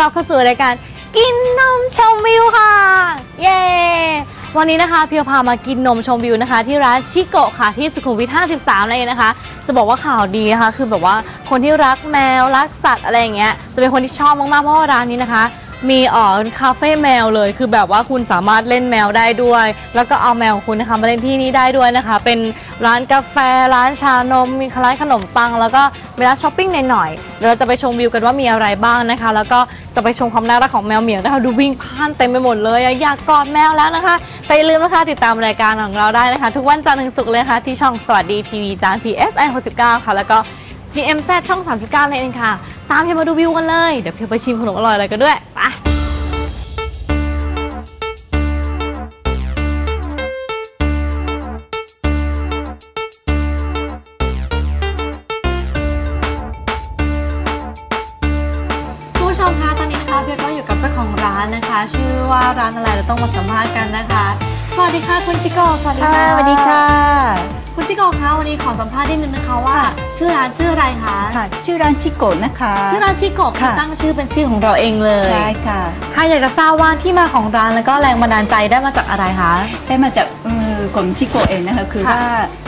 รับเข้าสู่รายการกินนมชมวิวค่ะ เย้วันนี้นะคะเพียวพามากินนมชมวิวนะคะ ที่ร้านชิโกะค่ะที่สุขุมวิท 53นั่นเองนะคะ จะบอกว่าข่าวดีนะคะ คือแบบว่าคนที่รักแมวรักสัตว์อะไรอย่างเงี้ยจะเป็นคนที่ชอบมากๆเพราะว่าร้านนี้นะคะ มีอ่อคาเฟ่แมวเลย คือแบบว่าคุณสามารถเล่นแมวได้ด้วย แล้วก็เอาแมวของคุณนะคะมาเล่นที่นี่ได้ด้วยนะคะ เป็นร้านกาแฟร้านชานม มีร้านขนมปัง แล้วก็มีร้านช้อปปิ้งหน่อยๆเดี๋ยวเราจะไปชมวิวกันว่ามีอะไรบ้างนะคะ แล้วก็จะไปชมความน่ารักของแมวเหมียวนะคะดูวิ่งพ่านเต็มไปหมดเลยอะอยากกอดแมวแล้วนะคะแต่อย่าลืมนะคะติดตามรายการของเราได้นะคะ ทุกวันจันทร์ถึงศุกร์เลยนะคะที่ช่องสวัสดีทีวีจาน PSI 69ค่ะแล้วก็ GMZ ช่อง 39นั่นเองค่ะ ตามเพียมาดูวิวกันเลย เดี๋ยวเพียไปชิมขนมอร่อยอะไรกันด้วยไปคุณผู้ชมคะตอนนี้นะคะเพียก็อยู่กับเจ้าของร้านนะคะ ชื่อว่าร้านอะไรเราต้องมาสัมภาษณ์กันนะคะ สวัสดีค่ะคุณชิโกะสวัสดีค่ะค่ะสวัสดีค่ะ คุณชิโกะคะวันนี้ขอสัมภาษณ์นิดนึงนะคะว่า ชื่อร้านชื่ออะไรคะค่ะ ชื่อร้านชิโกะนะคะ ชื่อร้านชิโกะคือค่ะตั้งชื่อเป็นชื่อของเราเองเลยใช่ค่ะค่ะอยากจะทราบว่าที่มาของร้านแล้วก็แรงบันดาลใจได้มาจากอะไรคะได้มาจากเออของชิโกะเองนะคะคือค่ะว่า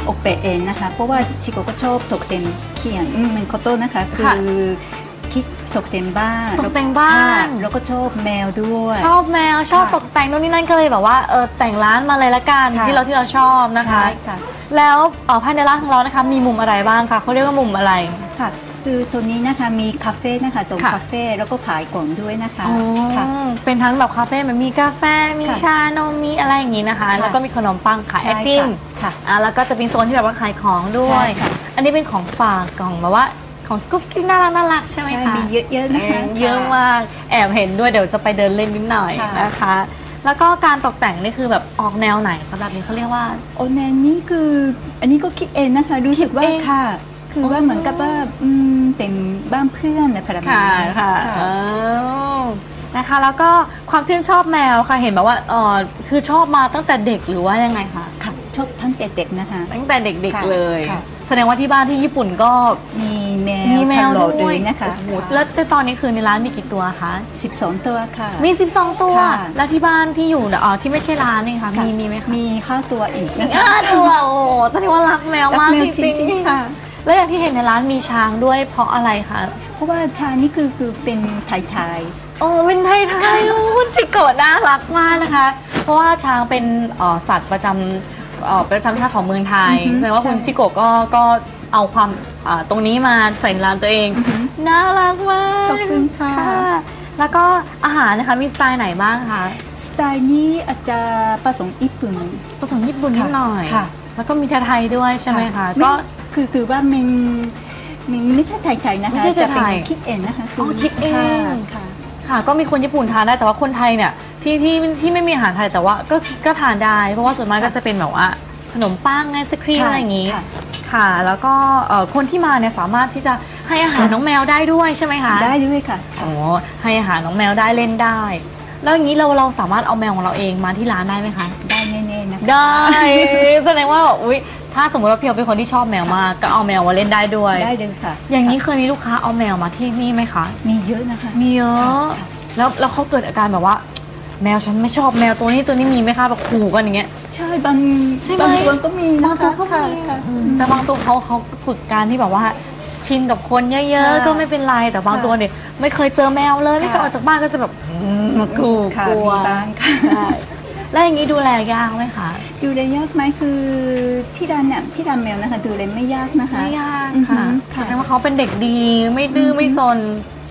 ออกแบบเองนะคะ เพราะว่าชิโกะก็ชอบตกแต่งเขียนอืมมันโคโต้นะคะคือค่ะคิด ตกแต่งบ้านตกแต่งบ้านค่ะแล้วก็ชอบแมวด้วย ชอบแมวชอบค่ะตกแต่งนู่นนี่นั่นก็เลยแบบว่าเออแต่งร้านมาเลยละกันค่ะ ที่เราที่เราชอบนะคะ ใช่ค่ะ แล้วเอ่อภายในร้านของเรานะคะมีมุมอะไรบ้างคะเขาเรียกว่ามุมอะไร ค่ะ คือตัวนี้นะคะมีคาเฟ่นะคะจงค่ะ คาเฟ่แล้วก็ขายกล่องด้วยนะคะอ๋อค่ะ เป็นทั้งแบบคาเฟ่มันมีกาแฟมีค่ะชานมมีอะไรอย่างนี้นะคะ ค่ะ แล้วก็มีขนมปังขายไอใช่ติมค่ะค่ะ อะแล้วก็จะเป็นโซนที่แบบว่าขายของด้วใช่ย ค่ะ อันนี้เป็นของฝากกล่องแบบว่า ของกุ๊กกิ๊กน่ารักน่ารักใช่ไหมใช่คะมีเยอะๆนะคะ เยอะมากแอบเห็นด้วยเดี๋ยวจะไปเดินเล่นนิดหน่อยค่ะ นะคะ แล้วก็การตกแต่งนี่คือแบบออกแนวไหนคะแบบนี้เขาเรียกว่า โอแนนนี่คืออันนี้ก็คิดเองนะคะรู้สึกว่าคิดเองค่ะ คือว่าอ๋อเหมือนกับว่าอืมเป็นบ้านเพื่อนนะประมาณค่ะนี้ค่ะค่ะอ๋อนะคะ แล้วก็ความชื่นชอบแมวค่ะเห็นแบบว่าเออคือชอบมาตั้งแต่เด็กหรือว่ายังไงคะค่ะ ชอบทั้งแต่เด็กนะคะ ตั้งแต่เด็กค่ะๆเลย ค่ะ แสดงว่าที่บ้านที่ญี่ปุ่นก็มีแมมีวแมพันวโหลด้ด้ววยยนะคะโอ้โหแล้วแต่ตอนนี้คือในร้านมีกี่ตัวคะ 12 ตัวค่ะ มี 12 ตัว ค่ะ แล้วที่บ้านที่อยู่อ๋อที่ไม่ใช่ร้านนี่ค่ะ ค่ะมีมีไหมคะมีห้าตัวอีกอีนะกคะห้าตัวโอ้โหแสดงว่ารักแมวรักมากแมวจจริริงงๆๆค่ะแล้วอย่างที่เห็นในร้านมีช้างด้วยเพราะอะไรคะ เพราะว่าชานี่คือคือเป็นไทยโอ้เป็นไทยไทยๆโอ้คุณชิโกะน่ารักมากนะคะ เพราะว่าช้างเป็นเอ่อสัตว์ประจำ เอ่อประจำชาติของเมืองไทยอือฮึแสดงว่าใช่คุณชิโกะก็ก็เอาความอ่าตรงนี้มาใส่ในร้านตัวเอง น่ารักมากๆขอบคุณค่ะ แล้วก็อาหารนะคะมีสไตล์ไหนบ้างคะสไตล์นี้อาจจะผสมญี่ปุ่น ผสมญี่ปุ่นนิดหน่อย ค่ะ แล้วก็มีไทยๆด้วยใช่ไหมคะไม่ก็ คือคือว่ามันมันไม่ใช่ไทยๆนะคะไม่ใช่จะเป็นไทยคิดเองนะคะอ๋อคิดเอง ค่ะค่ะ ก็มีคนญี่ปุ่นทานได้แต่ว่าคนไทยเนี่ย ที่ที่ที่ไม่มีอาหารไทยแต่ว่าก็ก็ทานได้ เพราะว่าส่วนมากก็จะเป็นแบบว่าขนมปังไอศครีมค่ะอะไรอย่างนี้ ค่ะ ค่ะ แล้วก็เอ่อคนที่มาเนี่ยสามารถที่จะให้อาหารน้องแมวได้ด้วยใช่ไหมคะได้ด้วยค่ะ โอ้ให้อาหารน้องแมวได้เล่นได้ แล้วอย่างนี้เราเราสามารถเอาแมวของเราเองมาที่ร้านได้ไหมคะ ได้แน่ๆนะคะ ได้ แสดงว่าอุ๊ยถ้าสมมติว่าพี่เอาเป็นคนที่ชอบแมวมากก็เอาแมวมาเล่นได้ด้วย ได้เลยค่ะอย่างนี้เคยมีลูกค้าเอาแมวมาที่นี่ไหมคะ มีเยอะนะคะ มีเยอะ ค่ะ แล้วแล้วเขาเกิดอาการแบบว่า แมวฉันไม่ชอบแมวตัวนี้ตัวนี้มีไหมคะแบบขู่กันอย่างเงี้ย ใช่บางใช่ไหม บางตัวก็มีนะบางตัคะวก็มีค่ะค่ะ อืมแต่บางตัวเขาเขาฝึกการที่แบบว่า ชินกับคนเยอะค่ะๆก็ไม่เป็นไรแต่บางค่ะตัวเนี่ยไม่เคยเจอแมวเลยไม่เคยค่ะ ออกจากบ้านก็จะแบบอืมมาขู่ค่ะกลัวมีบ้างค่ะ ใช่แล้วอย่างนี้ดูแลยากไหมคะ ดูแลยากไหมคือที่ร้านเนี่ยที่ร้านแมวนะคะ ดูแลไม่ยากนะคะ ไม่ยากอือหืค่ะอแสค่ะดงว่าเขาเป็นเด็กดีไม่ดื้อไม่ซน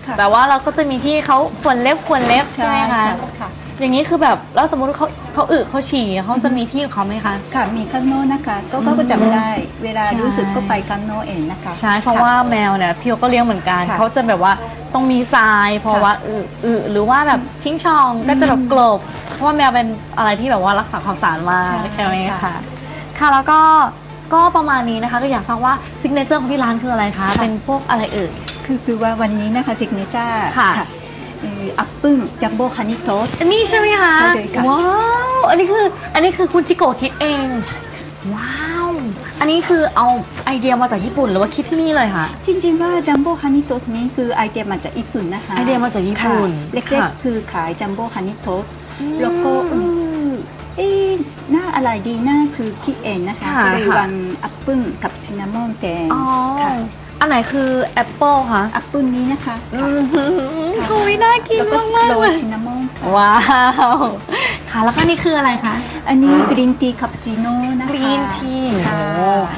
ค่ะ แต่ว่าเราก็จะมีที่เขาควรเล็บควรเล็บใช่ไหมคะ ค่ะ อย่างนี้คือแบบแล้วสมมติเขาเขาอึเขาฉี่เขาจะมีที่ของเขาไหมคะ ค่ะมีข้างนอกนะคะก็ก็ก็จำได้ เวลาใช่รู้สึกก็ไปข้างนอกเองนะคะใช่เพราะค่ว่าแมวเนี่ยพี่โอก็เลี้ยงเหมือนกันค่ะเขาจะแบบว่าต้องมีทราย เพราะค่ะว่าอึอึหรือว่าแบบชิงช่องก็จะแบบกลบ เพราะว่าแมวเป็นอะไรที่แบบว่ารักษาความสะอาดมากใช่ใช่ไหมค่ะคะค่ะแล้วก็ก็ประมาณนี้นะคะก็อยากทราบว่าซิกเนเจอร์ของที่ร้านคืออะไรคะค่ะเป็นพวกอะไรเอ่ยคือคือว่าวันนี้นะคะซิกเนเจอร์ค่ะ อัปปึ้งจัมโบ้ฮันนี่โต๊ดอันนี้ใช่ไหมคะใช่เลยค่ะว้าวอันนี้คืออันนี้คือคุณชิโกะคิดเองว้าวอันนี้คือเอาไอเดียมาจากญี่ปุ่นหรือว่าคิดที่นี่เลยคะจริงๆว่าจัมโบ้ฮันนี่โทสนี้คือไอเดียมาจากญี่ปุ่นนะคะไอเดียมาจากญี่ปุ่นค่ะเล็กค่ะๆคือขายจัมโบ้ฮันนี่โทสอืมแล้วก็เออเอ๊ะหน้าอะไรดีหน้าคือคิดเองนะคะค่ะก็เลยค่ะวางแอปเปิ้ลกับซินนามอนแทนอ๋อค่ะ อันไหนคือแอปเปิลคะแอปเปิ้ลนี้นะคะอืค่ะมคุยน่ากินแล้วก็มากโรๆเลยยซินนามอนค่ะว้าวค่ะแล้วก็นี่คืออะไรคะ อันนี้กรีนทีคาปูชิโน่นะคะกรีนทีค่ะ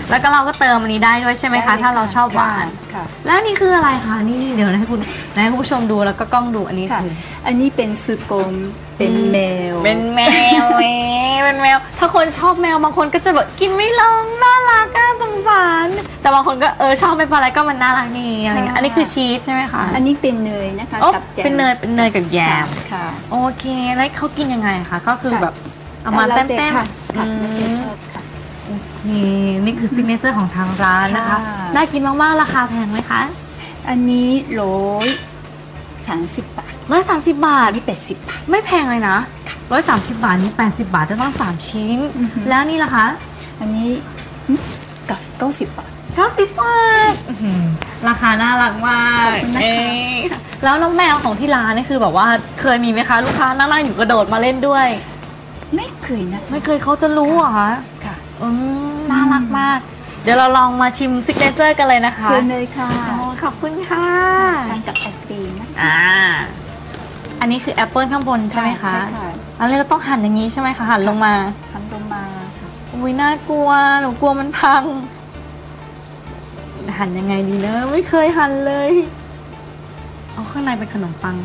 แล้วก็เราก็เติมอันนี้ได้ด้วยใช่ไหมคะด้ลยถ้าเราชอบหวาน ค่ะ แล้วนี่คืออะไรคะ นี่เดี๋ยวนะให้คุณให้คุณผู้ชมดูแล้วก็กล้องดูอันนี้ค่ะ คือ อันนี้เป็นซูกลมเป็นอืม แมว เป็นแมวเอ๊ะเป็นแมว ถ้าคนชอบแมวบางคนก็จะแบบกินไม่ลงน่ารักน่าสงสารแต่บางคนก็เออชอบไม่เป็นไรก็มันน่ารักนี่อะไรเงี้ยค่ะ อันนี้คือชีสใช่ไหมคะอันนี้เป็นเนยนะคะโอ้กับแจมเป็นเนยเป็นเนยกับแยมค่ะโอเค แล้วเขากินยังไงคะ ก็คือค่ะแบบเอามาแล้วแต้มแต่แต้มค่ะค่ะแล้วแต่ชอบค่ะ นี่นี่คือซิกเนเจอร์ของทางร้านนะคะ ค่ะ น่ากินมากๆ ราคาแพงไหมคะอันนี้ร้อยสามสิบบาทร้อยสามสิบบาทอันนี้แปดสิบบาท ไม่แพงเลยนะร้อยสามสิบบาทนี่แปดสิบบาทจะต้องสามชิ้น อือหือแล้วนี่ล่ะคะอันนี้เก้าเก้าสิบบาท เก้าสิบบาทอื้อหือราคาน่ารักมากขอบคุณนะคะ เอ้ยแล้วน้องแมวของที่ร้านนี่คือแบบว่าเคยมีไหมคะลูกค้านั่งๆอยู่กระโดดมาเล่นด้วย ไม่เคยนะไม่เคยเขาจะรู้เหรอคะค่ะ อืม น่ารักมาก เดี๋ยวเราลองมาชิมซิกเนเจอร์กันเลยนะคะเชิญเลยค่ะอ๋อขอบคุณค่ะทานกับไอศกรีมนะคะอ่าอันนี้คือแอปเปิลข้างบนใช่ไหมคะใช่ค่ะอันนี้เราต้องหั่นอย่างนี้ใช่ไหมคะหั่นลงมาทำลงมาค่ะอุ้ยน่ากลัวหนูกลัวมันพัง หั่นยังไงดีเนอะไม่เคยหั่นเลย เอาข้างในเป็นขนมปัง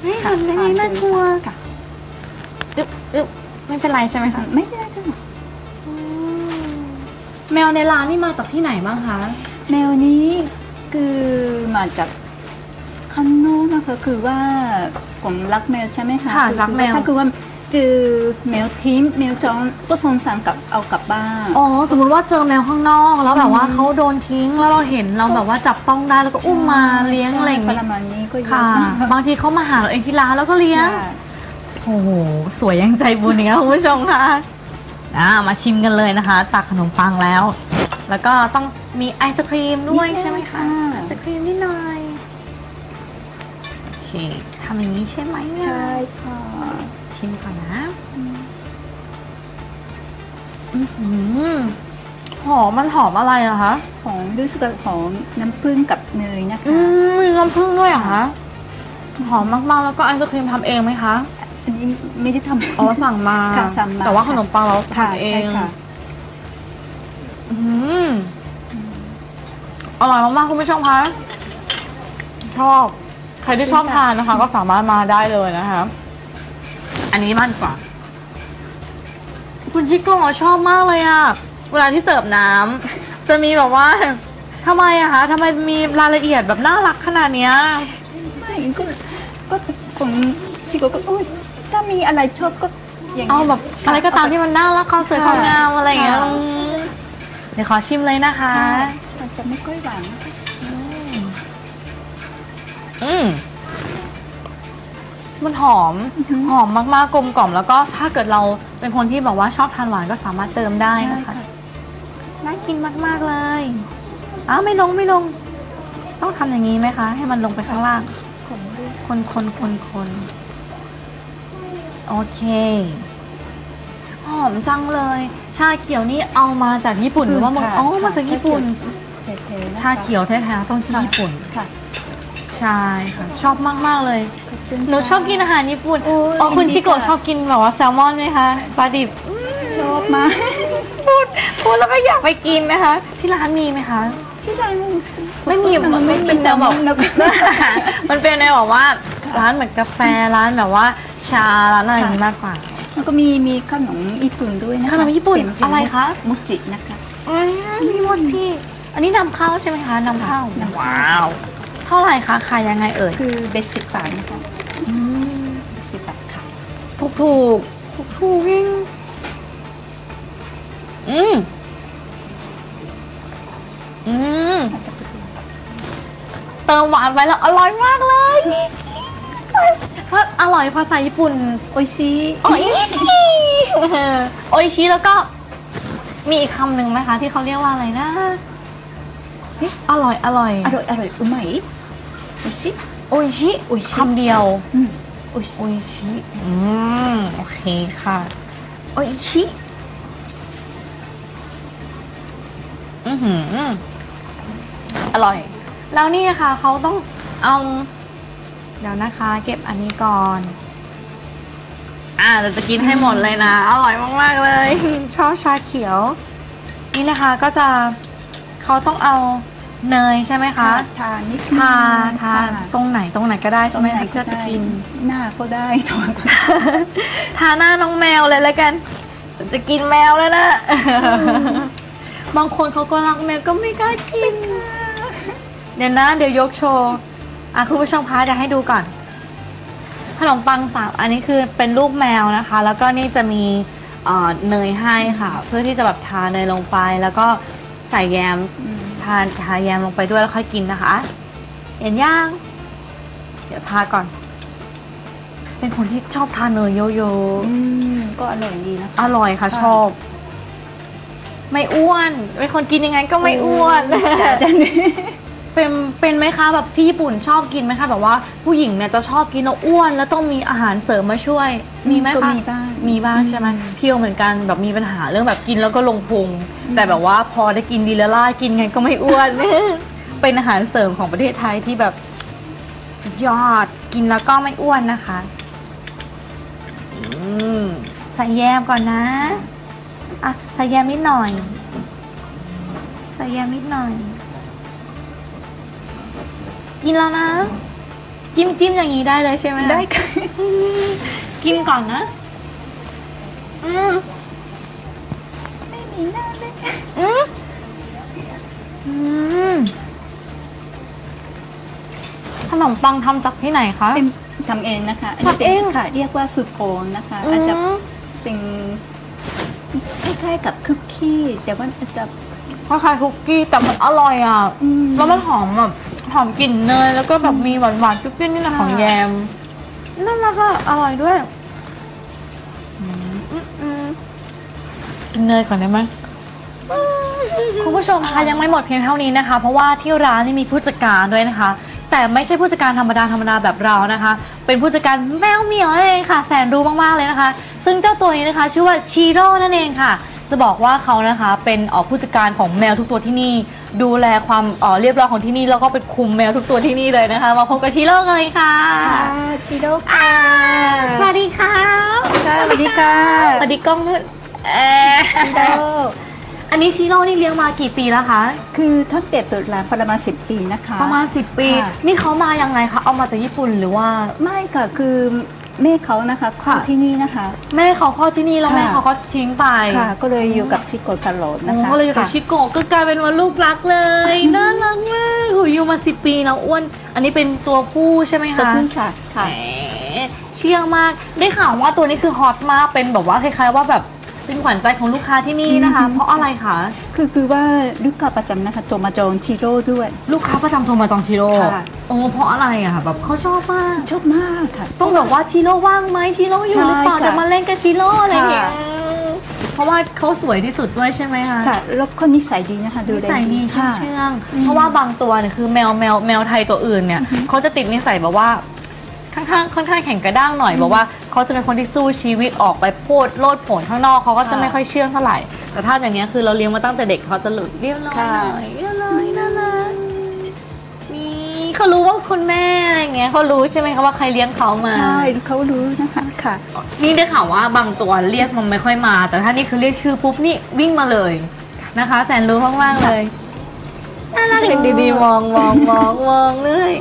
เฮ้ยหั่นยังไงน่ากลัวค่ะอึ๊บอึ๊บไม่เป็นไรใช่ไหมคะไม่เป็นไรค่ะอืม แมวในร้านนี่มาจากที่ไหนบ้างคะ แมวนี้คือมาจากข้างนอกนะคะคือว่าผมรักแมวใช่ไหมคะค่ะอรักแมว ถ้าคือว่าเจอแมวทิ้งแมวจรก็สงสารกลับเอากลับบ้าน อ๋อสมมติว่าเจอแมวข้างนอกแล้วแบบว่าเขาโดนทิ้งแล้วเราเห็นเราแบบว่าจับต้องได้แล้วก็อุ้มมาเลี้ยงอะไรอย่างใช่เงี้ปยระมาณนี้ก็เยอะค่ะนะบางทีเขามาหาเราเองที่ร้านแล้วก็เลี้ยง ค่ะ โอ้โห สวยยังใจบุญอย่างเงี้ยคุณผู้ชมค่ะ อ่ามาชิมกันเลยนะคะ ตักขนมปังแล้ว แล้วก็ต้องมีไอศครีมด้วยใช่ไหมคะไอศครีมนิดหน่อยโอเคทำอย่างนี้ใช่ไหมเนี่ยใช่ค่ะชิมก่อนนะอื้อหือหอมมันหอมอะไรอะคะหอมรู้สึกว่าหอมน้ำผึ้งกับเนยนะอืคะ มมีน้ำผึ้งด้วยเหรอคะหอมมากๆแล้วก็ไอศครีมทำเองไหมคะ อันนี้ไม่ได้ทำอ๋อสั่งมา ค่ะสั่งมาแต่ว่าขนมปังเราค่ะทำเอใช่งค่ะ อืมอร่อยมากๆคุณผู้ชมคะชอบ ใครที่ชอบทานนะคะ ก็สามารถมาได้เลยนะคะ อันนี้มันกว่า คุณชิโกะชอบมากเลยอะเวลาที่เสิร์ฟน้ำจะมีแบบว่าทำไมอะคะทำไมมีรายละเอียดแบบน่ารักขนาดเนี้ย ใช่ก็ก็ของชิโกก็โอ้ย ถ้ามีอะไรชอบก็อย่างเอานี้ยแบบอะไรก็ตามที่มันน่ารักความสวยความงามอะไรอย่างเงี้ยค่ะอืมเดี๋ยวขอชิมเลยนะคะค่ะมันจะไม่ค่อยหวานนะคะอืมมันหอม หอมมากๆกลมกล่อมแล้วก็ถ้าเกิดเราเป็นคนที่บอกว่าชอบทานหวานก็สามารถเติมได้ใช่นะคะ ค่ะน่ากินมากๆเลยอ้าวไม่ลงไม่ลง ต้องทำอย่างนี้ไหมคะ ให้มันลงไปข้างล่าง ของด้วยคนคนคนคน โอเค หอมจังเลย ชาเขียวนี่เอามาจากญี่ปุ่นหรือว่าเมืองค่ะอ๋อค่ะมาจากญี่ปุ่น แท้ๆนะคะชาเขียวแท้ๆต้องที่ค่ะญี่ปุ่น ค่ะใช่ค่ะ ชอบมาก ๆ เลย ขอบคุณหนูค่ะ ชอบกินอาหารญี่ปุ่นโอ้ยอ๋อคุณยินดีชิโกะค่ะชอบกินแบบว่าแซลมอนไหมคะปลาดิบอืมชอบมากพูดพูดแล้วก็อยากไปกินนะคะ ที่ร้านมีไหมคะ ที่ร้านไม่มีซื้อไม่มีมันไม่มีเป็นแซแนลวมแบอบนแล้วก็ มันเป็นแนวแบบว่า ร้านเหมือนกาแฟร้านแบบว่า ชาร้านอะไรอย่างนี้มากกว่าแล้วก็มีมีขนมญี่ปุ่นด้วยนะคะขนมญี่ปุ่นเป็เป็อะไรคะมุจินะคะอืมมีโมจิอันนี้นำเข้าใช่ไหมคะนำเข้าค่ะนำเข้า ว้าว เท่าไหร่คะขายยังไงเอ่ยคือเบสิกบาทนะคะอืมเบสิกบาทค่ะถูกถูกถูกถูกยิ่งอืมอืมอาจจะเป็นเติมหวานไปแล้วอร่อยมากเลย เพราะอร่อยภาษาญี่ปุ่น โอชิโออิชิโออิชิแล้วก็ มีอีกคำหนึ่งไหมคะ ที่เขาเรียกว่าอะไรนะเอ๊ะอร่อยอร่อยอร่อยอร่อยอุมาอิโอชิโออิชิโออิชิคำเดียวอืมโอชิโออิชิอืมโอเคค่ะโออิชิอือหืออร่อย แล้วนี่นะคะเขาต้องเอาเดี๋ยวนะคะ เก็บอันนี้ก่อน อ่าเราจะกินให้หมดเลยนะ อร่อยมาก ๆ เลย ชอบชาเขียว นี่นะคะก็จะเขาต้องเอาเนยใช่ไหมคะ ทานิดทาทาค่ะตรงไหนตรงไหนก็ได้ตรใช่งไหมไหนคะเพื่อจะกิน หน้าก็ได้ตัวก็ได้ทาหน้าน้องแมวเลยแล้วกันฉันจะกินแมวแล้วนะบางคนเขาก็รักแมวก็ไม่กล้ากิน เดี๋ยวนะ เดี๋ยวยกโชว์ อะคุณผู้ชมคะเดี๋ยวให้ดูก่อน ขนมปังสามอันนี้คือเป็นรูปแมวนะคะ แล้วก็นี่จะมีเอ่อเนยให้ค่ะ เพื่อที่จะแบบทาเนยลงไป แล้วก็ใส่แยมอืมทานทาแยมลงไปด้วยแล้วค่อยกินนะคะ เห็นย่าง เดี๋ยวทาก่อน เป็นคนที่ชอบทานเนยโยโย่อืมก็อร่อยดีนะคะอร่อยค่ะค่ะชอบ ไม่อ้วนเป็นคนกินยังไงก็ไม่อ้วนใช่จ้ะนี่ เป็นเป็นไหมคะแบบที่ญี่ปุ่นชอบกินไหมคะแบบว่าผู้หญิงเนี่ยจะชอบกินแล้วอ้วน แล้วต้องมีอาหารเสริมมาช่วย มีไหมก็คะมีบ้าง มีบ้างใช่ไหมเที่ยวเหมือนกันแบบมีปัญหาเรื่องแบบกินแล้วก็ลงพุงแต่แบบว่าพอได้กินดีแล้วล่ากินไงก็ไม่อ้วน เป็นอาหารเสริมของประเทศไทยที่แบบสุดยอดกินแล้วก็ไม่อ้วนนะคะอืมใส่แยมก่อนนะอะใส่แยมนิดหน่อย ใส่แยมนิดหน่อย กินแล้วนะ จิ้มจิ้มอย่างนี้ได้เลยใช่ไหมคะได้ค่ะกินก่อนนะอืมไม่มีหน้าเลยอืมอืมขนมปังทำจากที่ไหนคะ เป็นทำเองนะคะอันนี้เป็ทำเอนงค่ะ เรียกว่าสุดโกนนะคะอือาจจะมเป็นคล้ายๆกับคุกกี้แต่ว่าอาจจะ คล้ายๆคุกกี้แต่มันอร่อยอะ อืม แล้วมันหอมแบบห อมกลิ่นเนยแล้วก็แบบมีหวานๆเปรี้ยวๆนี่แหละค่ะของแยมนั่นแหละค่ะอร่อยด้วยอืมอืมอืมกินเนยก่อนได้ไหม คุณผู้ชมคะยังไม่หมดเพียงเท่านี้นะคะ เพราะว่าที่ร้านนี่มีผู้จัดการด้วยนะคะ แต่ไม่ใช่ผู้จัดการธรรมดาธรรมดาแบบเรานะคะ เป็นผู้จัดการแมวเหมียวนั่นเองค่ะ แสนรู้มากๆเลยนะคะ ซึ่งเจ้าตัวนี้นะคะ ชื่อว่าชีโร่นั่นเองค่ะ จะบอกว่าเขานะคะเป็นเอ่อผู้จัดการของแมวทุกตัวที่นี่ ดูแลความเอ่อเรียบร้อยของที่นี่แล้วก็เป็นคุมแมวทุกตัวที่นี่เลยนะคะ มาพบกับชีโร่กันเลยค่ะ ค่ะชิโร่ค่ะสวัสดีค่ะค่ะสวัสดีค่ะสวัสดีกล้องด้วยเอ่อชิโร่อันนี้ชิโร่นี่เลี้ยงมากี่ปีแล้วคะ คือตั้งแต่เปิดร้านประมาณสิบปีนะคะ ประมาณ 10 ปี ค่ะ นี่เขามายังไงคะ เอามาจากญี่ปุ่นหรือว่า ไม่ค่ะคือ แม่เขานะคะเข้าค่ะ ที่นี่นะคะแม่เขาคลอดที่นี่แล้วค่ะแม่เขาก็ทิ้งไปค่ะ ก็เลยอยู่กับชิโกะตลอดโอ้นะคะก็เลยอยู่กับค่ะ ชิโกะก็กลายเป็นว่าลูกรักเลยน่ารักมากหูอยู่มาสิปีแล้วอ้วน อันนี้เป็นตัวผู้ใช่ไหมตัวคะพึ่งค่ะค่ะ แหมเชื่องมาก ได้ข่าวว่าตัวนี้คือฮอตมาก เป็นแบบว่าคล้ายๆว่าแบบ เป็นขวัญใจของลูกค้าที่นี่นะคะอืมเพราะอะไรคะ คือคือว่าลูกค้าประจำนะคะตัวมาจองชิโร่ด้วย ลูกค้าประจำโทรมาจองชิโร่ค่ะ โอ้เพราะอะไรอะคะแบบเขาชอบมาก ชอบมากค่ะ ต้องบอกว่าชิโร่ว่างไหมชิโร่อยู่หรือเปล่าใช่ค่ะจะมาเล่นกับชิโร่อะไรอย่างเงี้ยค่ะ เพราะว่าเขาสวยที่สุดด้วยใช่ไหมคะค่ะแล้วก็นิสัยดีนะคะ ดูนิแลสัยดีค่ะ เชื่องๆเพราะว่าบางตัวเนี่ยคือแมวแมวแมวไทยตัวอื่นเนี่ยเขาจะติดนิสัยแบบว่า ค่อนข้างค่อนข้างแข็งกระด้างหน่อยแบบว่าเขาจะเป็นคนที่สู้ชีวิตออกไปโพดโลดโผนข้างนอกเขาก็จะค่ะไม่ค่อยเชื่องเท่าไหร่ แต่ถ้าอย่างเงี้ยคือเราเลี้ยงมาตั้งแต่เด็กเขาจะหลุดเรียบร้อยค่ะหน่อยเรียบร้อยน่ารักนี่เขารู้ว่าคุณแม่อะไรเงี้ยเขารู้ใช่ไหมคะว่าใครเลี้ยงเขามา ใช่เขารู้นะคะค่ะ นี่ได้ข่าวว่าบางตัวเรียกมันไม่ค่อยมา แต่ถ้านี่คือเรียกชื่อปุ๊บนี่วิ่งมาเลยนะคะ แสนรู้มากๆเลยน่ารักเด็กดีๆมองมองมองมองเลย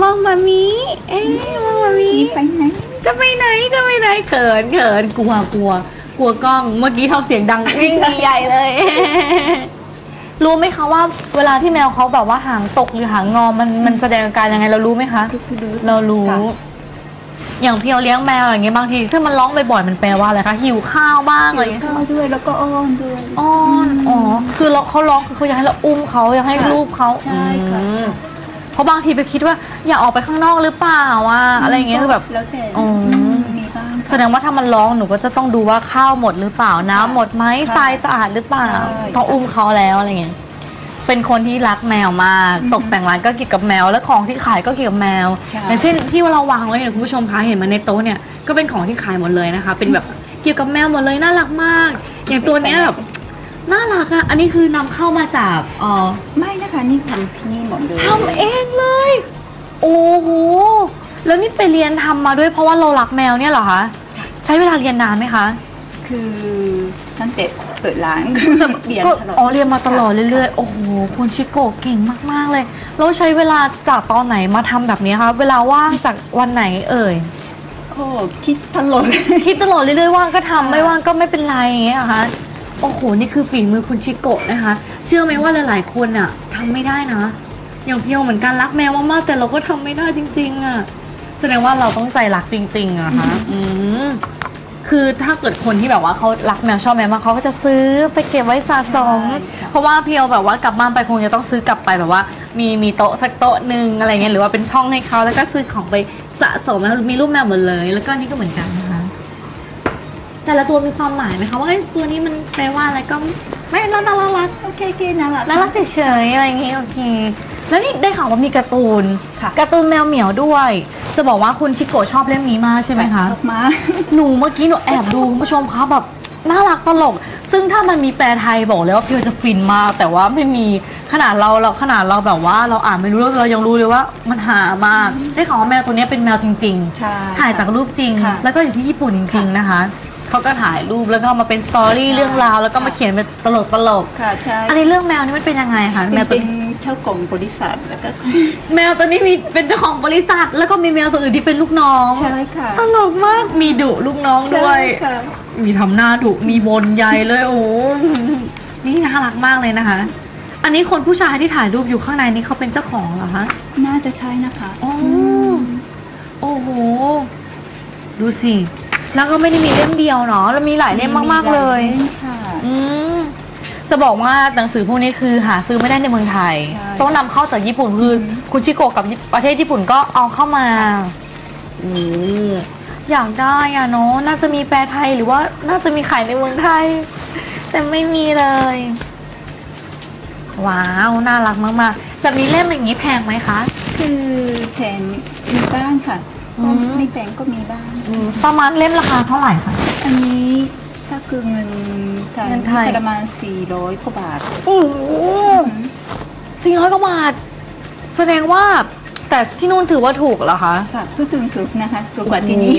มองมามีเอ๊ะมองมามีนี่ไปไหน จะไปไหนจะไปไหนเขินเขินกลัวกลัว กลัวกล้องเมื่อกี้ทำเสียงดังวิ่งหนีใหญ่เลย รู้ไหมคะว่าเวลาที่แมวเขาแบบว่าหางตกหรือหางงอมันมันแสดงอาการยังไงเรารู้ไหมคะคือรู้เรารู้ ค่ะ อย่างเพียวเลี้ยงแมวอย่างเงี้ยบางทีถ้ามันร้องบ่อยๆมันแปลว่าอะไรคะหิวข้าวบ้างอะไรอย่างหิวเงี้ยใช่ข้าไหมวด้วยแล้วก็อ้อนด้วย อ้อน อ๋อ คือเราเขาร้องคือเขาอยากให้เราอุ้มเขาอยากให้ค่ะรูปเขาใช่ค่ะ อืมเพ ราะบางทีไปคิดว่าอยากออกไปข้างนอกหรือเปล่าว่าอะไรอย่างเงี้ยคือแบบ แล้วแต่อ๋อมีบ้างแสดงว่าถ้ามันร้องหนูก็จะต้องดูว่าข้าวหมดหรือเปล่าน้ำหมดไหมค่ะทรายสะอาดหรือเปล่าใช่ ต้องอุ้มเขาแล้วอะไรเงี้ยเป็นคนที่รักแมวมากอือฮึตกแต่งร้านก็เกี่ยวกับแมว และของที่ขายก็เกี่ยวกับแมว ใช่ อย่างเช่นที่เราวางไว้เนี่ยคุณผู้ชมคะเห็นมาในโต๊ะเนี่ยก็เป็นของที่ขายหมดเลยนะคะ เป็นแบบเกี่ยวกับแมวหมดเลยน่ารักมาก อย่างตัวเนี้ยแบบ น่ารักอะอันนี้คือนำเข้ามาจากเอ่อไม่นะคะนี่ทำที่นี่หมดเลยทำเองเลย โอ้โห แล้วนี่ไปเรียนทำมาด้วยเพราะว่าเรารักแมวเนี่ยเหรอคะ ใช้เวลาเรียนนานไหมคะ คือตั้งแต่เปิดร้านเรียนก็ตลอดอ๋อเรียนมาตลอดเรื่อยๆ โอ้โหคุณชิโกะเก่งมากๆเลยแล้วใช้เวลาจากตอนไหนมาทำแบบนี้คะ เวลาว่างจากวันไหนเอ่ย ก็คิดตลอดเลยคิดตลอดเรื่อยๆว่างก็ทำไม่ว่างก็ไม่เป็นไรอย่างเงี้ยเหรอคะ โอ้โห นี่คือฝีมือคุณชิโกะนะคะ เชื่อไหมว่าหลายๆคนอะทำไม่ได้นะ อย่างเพียวเหมือนกันรักแมวมากๆแต่เราก็ทำไม่ได้จริง ๆอะแสดงว่าเราต้องใจรักจริงๆอะคะอืมคือถ้าเกิดคนที่แบบว่าเขารักแมวชอบแมวมากเขาก็จะซื้อไปเก็บไว้สะสมใช่ค่ะเพราะว่าเพียวแบบว่ากลับบ้านไปคงจะต้องซื้อกลับไปแบบว่า มีมีโต๊ะสักโต๊ะหนึ่งอะไรเงี้ยหรือว่าเป็นช่องให้เขาแล้วก็ซื้อของไปสะสมแล้วมีรูปแมวหมดเลย แล้วก็นี่ก็เหมือนกันนะคะ แต่ละตัวมีความหมายไหมคะว่าเอ้ยตัวนี้มันแปลว่าอะไรก็ไม่น่ารักน่ารักโอเคโอเคน่ารัก น่ารักเฉยๆอะไรอย่างงี้โอเค แล้วนี่ได้ข่าวว่ามีการ์ตูนค่ะ การ์ตูนแมวเหมียวด้วย จะบอกว่าคุณชิโกะชอบเล่มนี้มากใช่ไหมคะ ชอบมาก หนูเมื่อกี้หนูแอบดูคุณผู้ชมคะแบบน่ารักตลก ซึ่งถ้ามันมีแปลไทยบอกเลยว่าพี่จะฟินมาก แต่ว่าไม่มีขนาดเราเราขนาดเราแบบว่าเราอ่านไม่รู้เรื่องเรายังรู้เลยว่ามันหามากได้ข่าวว่าแมวตัวเนี้ยเป็นแมวจริง ๆ ใช่ถ่ายจากรูปจริง ค่ะแล้วก็อยู่ที่ญี่ปุ่นจริง ๆ นะคะ เขาก็ถ่ายรูปแล้วก็เอามาเป็นสตอรี่ใช่ เรื่องราวแล้วก็มาค่ะเขียนเป็นตลกตลกค่ะใช่ๆอันนี้เรื่องแมวนี่มันเป็นยังไงคะแมเป็วนตัวเป็นเจ้าของบริษัทแล้วก็แมวตัวนี้มีเป็นเจ้าของบริษัท แล้วก็มีแมวตัวอื่นที่เป็นลูกน้องใช่ค่ะตลกมากมีดุลูกน้องด้ใช่วย ค่ะ มีทำหน้าดุมีบนใหญ่เลยโอ้โหนี่น่ารักมากเลยนะคะ อันนี้คนผู้ชายที่ถ่ายรูปอยู่ข้างในนี้เขาเป็นเจ้าของเหรอคะน่าจะใช่นะคะอ๋อโอ้โห ดูสิ แล้วก็ไม่ได้มีเล่มเดียวเนาะแล้วมีหลายเล่มมากๆเลย มีหาล่มค่ะ อืมจะบอกว่าหนังสือพวกนี้คือหาซื้อไม่ได้ในเมืองไทย ใช่ ต้องนำเข้าจากญี่ปุ่นคือคุณชิโกะกับประเทศญี่ปุ่นก็เอาเข้ามาอืมอยากได้อะเนาะน่าจะมีแปลไทยหรือว่าน่าจะมีขายในเมืองไทย แต่ไม่มีเลย ว้าวน่ารักมากๆแบบนี้เล่มอย่างนี้แพงไหมคะ คือแถมมีบ้างค่ะอื ก็มไม่แพงก็มีบ้าง ประมาณเล่มราคาเท่าไหร่คะ อันนี้ถ้าคือเงินไทยเงินไทย ประมาณ 400กว่าบาท โอ้โหสี่ร้อยกว่าบาท แสดงว่าแต่ที่นู่นถือว่าถูกเหรอคะ ค่ะพูดถึงถูกนะคะถูกกว่าที่นี่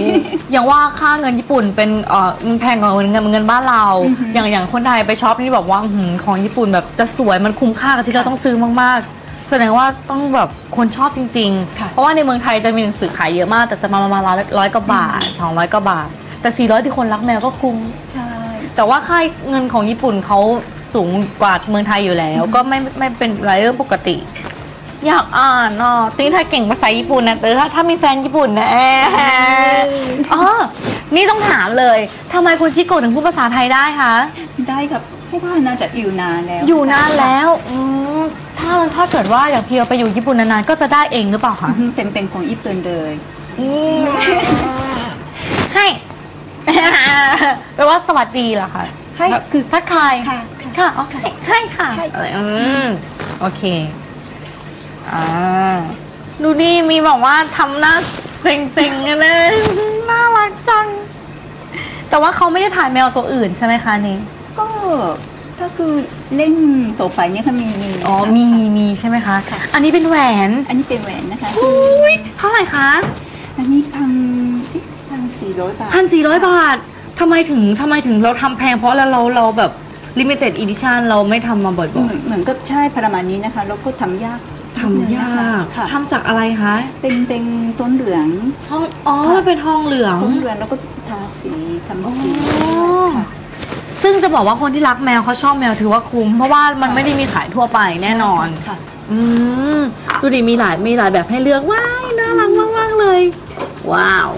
อย่างว่าค่าเงินญี่ปุ่นเป็นเอ่อมันแพงกว่าเงินเงินบ้านเราอือหือออย่างอย่างคนไทยไปช็อปนี่แบบว่าอื้อหือของญี่ปุ่นแบบจะสวยมันคุ้มค่ากับที่เราต้องซื้อมากๆ แสดงว่าต้องแบบคนชอบจริง ค่ะ ๆ เพราะว่าในเมืองไทยจะมีหนังสือขายเยอะมาก แต่จะมาประมาณร้อยร้อยกว่าบาทสองร้อยกว่าบาท แต่ 400 ที่คนรักแมวก็คุ้ม ใช่ แต่ว่าค่าเงินของญี่ปุ่นเขาสูงกว่าเมืองไทยอยู่แล้ว ก็ไม่ไม่เป็นไรเรื่องปกติ อยากอ่านอะตีถ้าเก่งภาษาญี่ปุ่นนะแต่ถ้าถ้ามีแฟนญี่ปุ่นนะแอะอ๋อนี่ต้องถามเลยทำไมคุณชิโกะถึงพูดภาษาไทยได้คะ ได้ครับเพราะว่าน่าจะอยู่นานแล้วอยู่นานแล้วอืม ถ้าถ้าเกิดว่าอย่างเพียวไปอยู่ญี่ปุ่นนานๆก็จะได้เองหรือเปล่าคะอืมเป็นเป็นของญี่ปุ่นเลยอืมให้แปลว่าสวัสดีเหรอคะให้คือทักทายค่ะค่ะค่ะโอเคให้ค่ะให้อะไรอืมโอเคอ่าดูนี่มีบอกว่าทำหน้าเซ็งๆกันเลยน่ารักจัง แต่ว่าเขาไม่ได้ถ่ายแมวตัวอื่นใช่ไหมคะนี่ก็ ถ้าคือเล่นต่อไปเนี่ยค่ะมีมีอ๋อค่ะมีมีใช่ไหมคะค่ะอันนี้เป็นแหวนอันนี้เป็นแหวนนะคะ อุ้ยเท่าไหร่คะอันนี้พันพันสี่ร้อยบาทพันสี่ร้อยบาททำไมถึงทำไมถึงเราทำแพงเพราะแล้วเราเราแบบ limited edition เราไม่ทำมาบ่อยเหมือนเหมือนกับใช่ประมาณนี้นะคะแล้วก็ทำยากๆทำยากค่ะทำจากอะไรคะ เป็นเป็นต้นเหลืองทองอ๋อค่ะมันเป็นทองเหลืองต้นเหลืองแล้วก็ทาสีทำสีอ๋อค่ะ ซึ่งจะบอกว่าคนที่รักแมวเขาชอบแมวถือว่าคุ้ม เพราะว่ามันค่ะไม่ได้มีขายทั่วไปแน่นอน ค่ะ อืมดูดิมีหลายมีหลายแบบให้เลือกว้ายน่ารักมากๆเลย ว้าว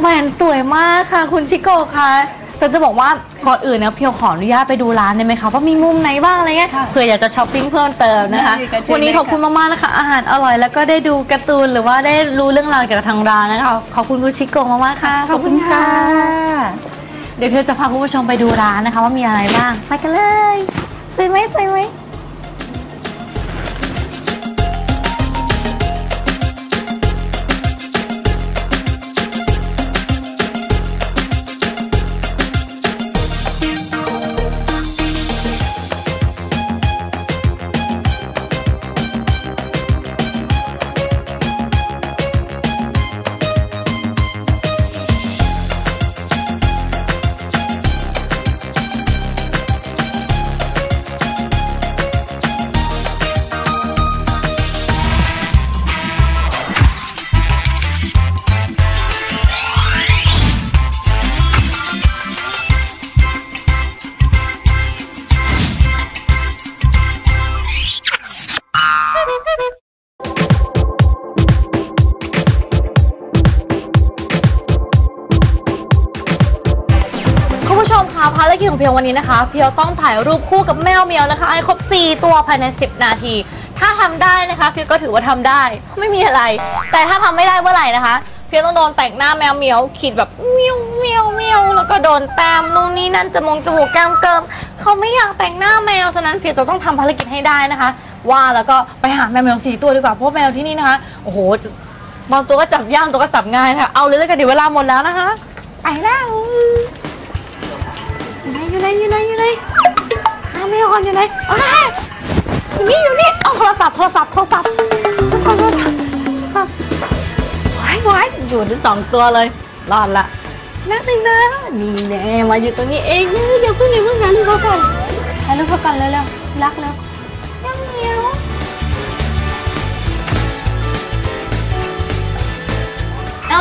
แหวนสวยมากค่ะ คุณชิโกะคะแต่จะบอกว่าก่อนอื่นเนี่ยเพียวขออนุญาตไปดูร้านได้ไหมคะว่ามีมุมไหนบ้างอะไรเงี้ยค่ะเผื่ออยากจะช้อปปิ้งเพิ่มเติมนะคะ ได้ค่ะเชิญวันนี้เลยขอบคุณค่ะมากๆนะคะ อาหารอร่อยแล้วก็ได้ดูการ์ตูนหรือว่าได้รู้เรื่องราวเกี่ยวกับทางร้านนะคะขอบคุณคุณชิโกะมากๆค่ะ ขอบคุณค่ะ เดี๋ยวเธอจะพาคุณผู้ชมไปดูร้านนะคะ ว่ามีอะไรบ้าง ไปกันเลยสวยไหมสวยไหม วันนี้นะคะ เพียวต้องถ่ายรูปคู่กับแมวเมียวนะคะให้ครบ 4 ตัวภายใน 10 นาที ถ้าทำได้นะคะเพียวก็ถือว่าทำได้ไม่มีอะไร แต่ถ้าทำไม่ได้เมื่อไหร่นะคะ เพียวต้องโดนแต่งหน้าแมวเมียวขีดแบบเมียวเมียวเมียวแล้วก็โดนแต้มนู่นนี่นั่นจมูกจมูกแก้มเกิมเขาไม่อยากแต่งหน้าแมวฉะนั้นเพียวจะต้องทำภารกิจให้ได้นะคะ ว่าแล้วก็ไปหาแมวเมียวสี่ตัวดีกว่าเพราะแมวที่นี่นะคะโอ้โหบางตัวก็จับยากบางตัวก็จับง่ายนะคะเอาเลยแล้วกันเดี๋ยวเวลาหมดแล้วนะคะไปแล้ว อยู่ไหนอยู่ไหนอยู่ไหนหาแมวก่อนอยู่ไหนอ้าวอยู่นี่อยู่นี่เอาโทรศัพท์โทรศัพท์โทรศัพท์โทรศัพท์โทรศัพท์โทรศัพท์ไว้ไว้อยู่ทั้งสองตัวเลยรอดละนักหนึ่งนะนี่แน่มาอยู่ตรงนี้เองเดี๋ยวเพิ่งเดี๋ยวเพิ่งนะลูกเขาก่อนให้ลูกเขาก่อนเร็วๆรักแล้วเมียวเมียว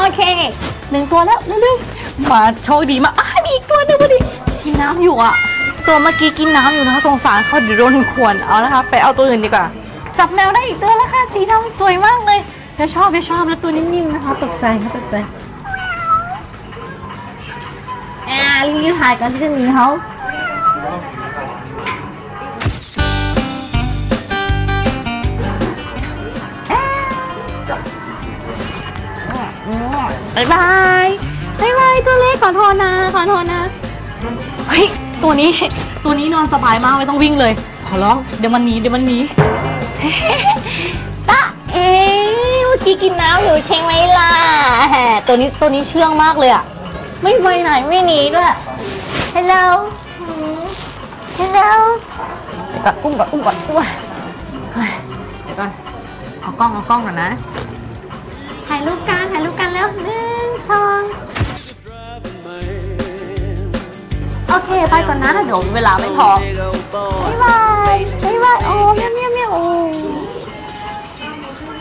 โอเคหนึ่งตัวแล้วเร็วๆมาโชคดีมากอ้ามีอีกตัวหนึ่งพอดี กินน้ำอยู่อะตัวเมื่อกี้กินน้ำอยู่นะคะสงสารเขาเดี๋ยวโดนขวนเอานะคะ ไปเอาตัวอื่นดีกว่า จับแมวได้อีกตัวแล้วค่ะสีดำสวยมากเลยเดี๋ยวชอบเดี๋ยวชอบแล้วตัวนิ่มๆนะคะตกใจค่ะตกใจอ่ารีบถ่ายกันที่จะมีเขา บายบายบายบายตัวเล็กขอโทษนะขอโทษนะ ตัวนี้ ตัวนี้นอนสบายมากไม่ต้องวิ่งเลย ขอร้อง เดี๋ยวมันหนีเดี๋ยวมันหนี ตะเอ๊ะเมื่อกี้กินน้ำอยู่ใช่ไหมล่ะแหมตัวนี้ตัวนี้เชื่องมากเลยอะไม่ไปไหนไม่หนีด้วย ฮัลโหล ฮัลโหลเดี๋ยวก่อนอุ้มก่อนอุ้มก่อนอุ้มก่อนเฮ้ยเดี๋ยวก่อน เอากล้องเอากล้องก่อนนะ ถ่ายรูปกันถ่ายรูปกัน ไปก่อนนะเดี๋ยวเวลาไม่พอบ๊ายบายบ๊ายบายโอ้เมียวเมียวเมียวโอ้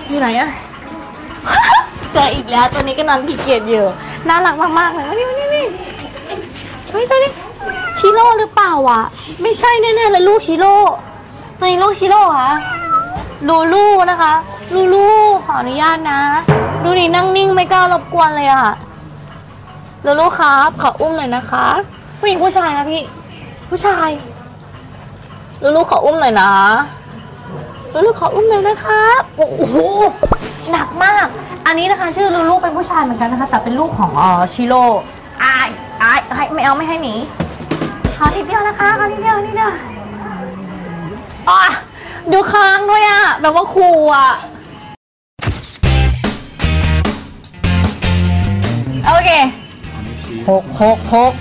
อยู่ไหนอะเจออีกแล้วตัวนี้ก็นอนขี้เกียจอยู่น่ารักมากๆเลยมานี่มานี่นี่เฮ้ยตัวนี้ชิโร่หรือเปล่าวะไม่ใช่แน่ๆเลยลูกชิโร่ตัวนี้ลูกชิโร่เหรอะลูลูนะคะลูลูขออนุญาตนะ ดูนี่นั่งนิ่งไม่กล้ารบกวนเลยอะลูลูครับ ขออุ้มหน่อยนะคะ ผู้หญิงผู้ชายคะพี่ ผู้ชายลูกๆขออุ้มหน่อยนะลูกๆขออุ้มหน่อยนะคะโอ้โหหนักมาก อันนี้นะคะ ชื่อลูกๆเป็นผู้ชายเหมือนกันนะคะ แต่เป็นลูกของเออชิโร่อายอายให้ไม่เอาไม่ให้หนีขอทีเดียวนะคะขอทีเดียวทีเดียวอะดูค้างด้วยอะแบบว่าคูลอะโอเคหกหกหก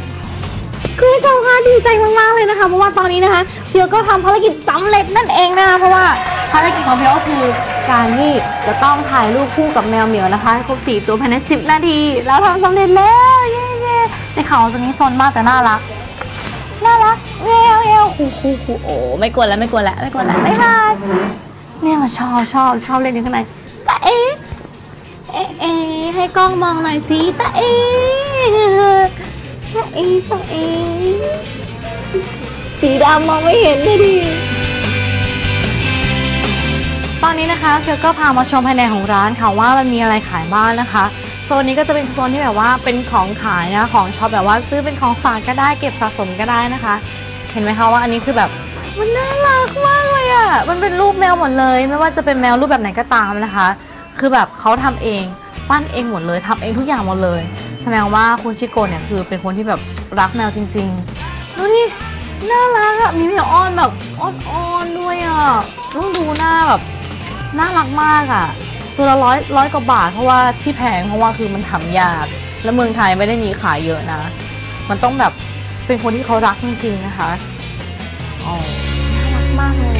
คุณผู้ชมคะดีใจมากๆเลยนะคะเพราะว่าตอนนี้นะคะเพียวก็ทำภารกิจสำเร็จนั่นเองนะคะเพราะว่าภารกิจของเพียวก็คือการที่จะต้องถ่ายรูปคู่กับแมวเหมียวนะคะให้ครบสี่ตัวภายใน10 นาที แล้วทำสำเร็จแล้วเย้ๆในเขาตัวนี้ซนมากแต่น่ารักน่ารักเย้เย้คูคูคูโอ้ไม่กวนแล้วไม่กวนแล้วไม่กวนแล้วบ๊ายบายเนี่ยมาชอบชอบชอบเล่นอยู่ข้างในตาเอ๊ะเอ๊ะเอ๊ะให้กล้องมองหน่อยสิตาเอ๊ะ ตัวเองตัวเองสีดำมองไม่เห็นเลยดิตอนนี้นะคะเพียวก็พามาชมภายในของร้านค่ะว่ามันมีอะไรขายบ้างนะคะโซนนี้ก็จะเป็นโซนที่แบบว่าเป็นของขายนะของช็อปแบบว่าซื้อเป็นของฝากก็ได้เก็บสะสมก็ได้นะคะ เห็นไหมคะว่าอันนี้คือแบบมันน่ารักมากเลยอะ่ะมันเป็นรูปแมวหมดเลย ไม่ว่าจะเป็นแมวรูปแบบไหนก็ตามนะคะ คือแบบเขาทำเองปั้นเองหมดเลยทำเองทุกอย่างหมดเลย ดงว่าคุณชิโกะเนี่ยคือเป็นคนที่แบบรักแมวจริงๆ ดูนี่น่ารักอะมีแมวอ้อนแบบอ้อนๆด้วยอะต้องดูหน้าแบบน่ารักมากอะตัวละร้อยร้อยกว่าบาทเพราะว่าที่แพงเพราะว่าคือมันทำยาก และเมืองไทยไม่ได้มีขายเยอะนะ มันต้องแบบเป็นคนที่เขารักจริง ๆ นะคะอ๋อน่ารักมากเลย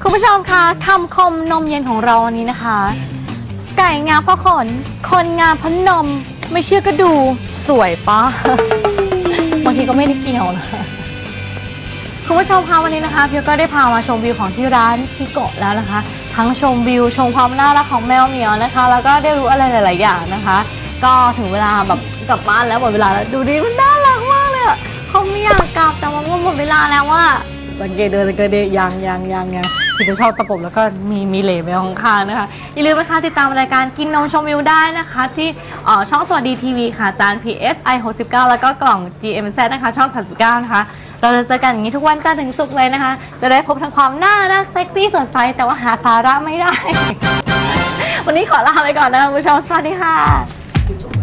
คุณผู้ชมคะคำคมนมเย็นของเราวันนี้นะคะ ไก่งามเพราะขน คนงามเพราะนม ไม่เชื่อก็ดู สวยปะ บางทีก็ไม่ได้เกี่ยวนะ คุณผู้ชมคะวันนี้นะคะเพียวก็ได้พามาชมวิวของที่ร้านชิโกะแล้วนะคะ ทั้งชมวิวชมความน่ารักของแมวเหมียวนะคะ แล้วก็ได้รู้อะไรหลาย ๆ อย่างนะคะ ก็ถึงเวลาแบบกลับบ้านแล้วหมดเวลาแล้วดูดิมันน่ารักมากเลยอะเขาไม่อยากกลับแต่ว่ามันหมดเวลาแล้วว่าสังเกตเดินสังเกตเดยังยังยังยัง คือจะชอบตะปบแล้วก็มีมีเหล่ไปข้างๆนะคะ อย่าลืมนะคะติดตามรายการกินนมชมวิวได้นะคะ ที่เอ่อช่องสวัสดีทีวีค่ะจาน PSI 69 แล้วก็กล่อง GMZ นะคะ ช่อง 39 นะคะ เราจะเจอกันอย่างนี้ทุกวันจันทร์ถึงศุกร์เลยนะคะ จะได้พบทั้งความน่ารักเซ็กซี่สดใสแต่ว่าหาสาระไม่ได้ วันนี้ขอลาไปก่อนนะคุณผู้ชมสวัสดีค่ะ